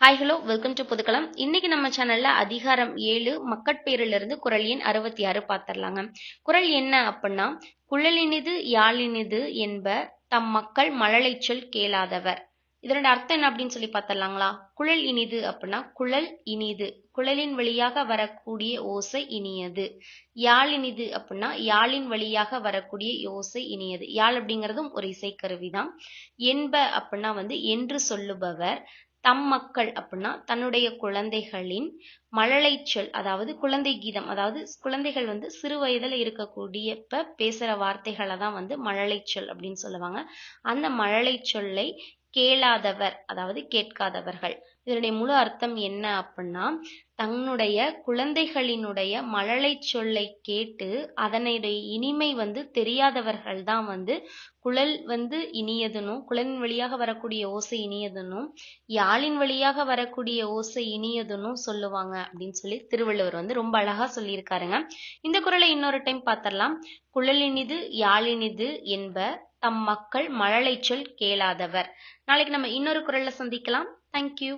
Hi hello welcome to Pudhukkalam இன்னைக்கு நம்ம சேனல்ல அதிகாரம் ஏழு மக்கட்பேரிலிருந்து குரல் எண் அறுபத்தி ஆறு பார்த்துடலாங்க குரல் என்ன அப்படின்னா குழலினிது யாழினிது என்ப தம் மக்கள் மழலைச் சொல் கேளாதவர். இதனோட அர்த்தம் என்ன அப்படின்னு சொல்லி பார்த்தலாங்களா குழல் இனிது அப்படின்னா குழல் இனிது. குழலின் வழியாக வரக்கூடிய ஓசை இனியது. யாழ் இனிது அப்படின்னா யாழின் வழியாக வரக்கூடிய ஓசை இனியது. யாழ் அப்படிங்கிறதும் ஒரு இசைக்கருவி தான் என்ப அப்படின்னா வந்து என்று சொல்லுபவர். தம் மக்கள் அப்படின்னா தன்னுடைய குழந்தைகளின் மழலை சொல் அதாவது குழந்தை கீதம் அதாவது குழந்தைகள் வந்து சிறு வயதில் இருக்கக்கூடிய இப்ப பேசுற வார்த்தைகளை தான் வந்து மழலை சொல் அப்படின்னு சொல்லுவாங்க. அந்த மழலை சொல்லை கேளாதவர் அதாவது கேட்காதவர்கள். இதனுடைய முழு அர்த்தம் என்ன அப்படின்னா தன்னுடைய குழந்தைகளினுடைய மழலை சொல்லை கேட்டு அதனுடைய இனிமை வந்து தெரியாதவர்கள் தான் வந்து குழல் வந்து இனியதுனும் குழலின் வழியாக வரக்கூடிய ஓசை இனியதுனும் யாழின் வழியாக வரக்கூடிய ஓசை இனியதுனும் சொல்லுவாங்க அப்படின்னு சொல்லி திருவள்ளுவர் வந்து ரொம்ப அழகா சொல்லியிருக்காருங்க. இந்த குரலை இன்னொரு டைம் பார்த்தரலாம் குழலினிது யாழினிது என்ப தம் மக்கள் மழலைச் சொல் கேளாதவர். நாளைக்கு நம்ம இன்னொரு குரல்ல சந்திக்கலாம். தேங்க்யூ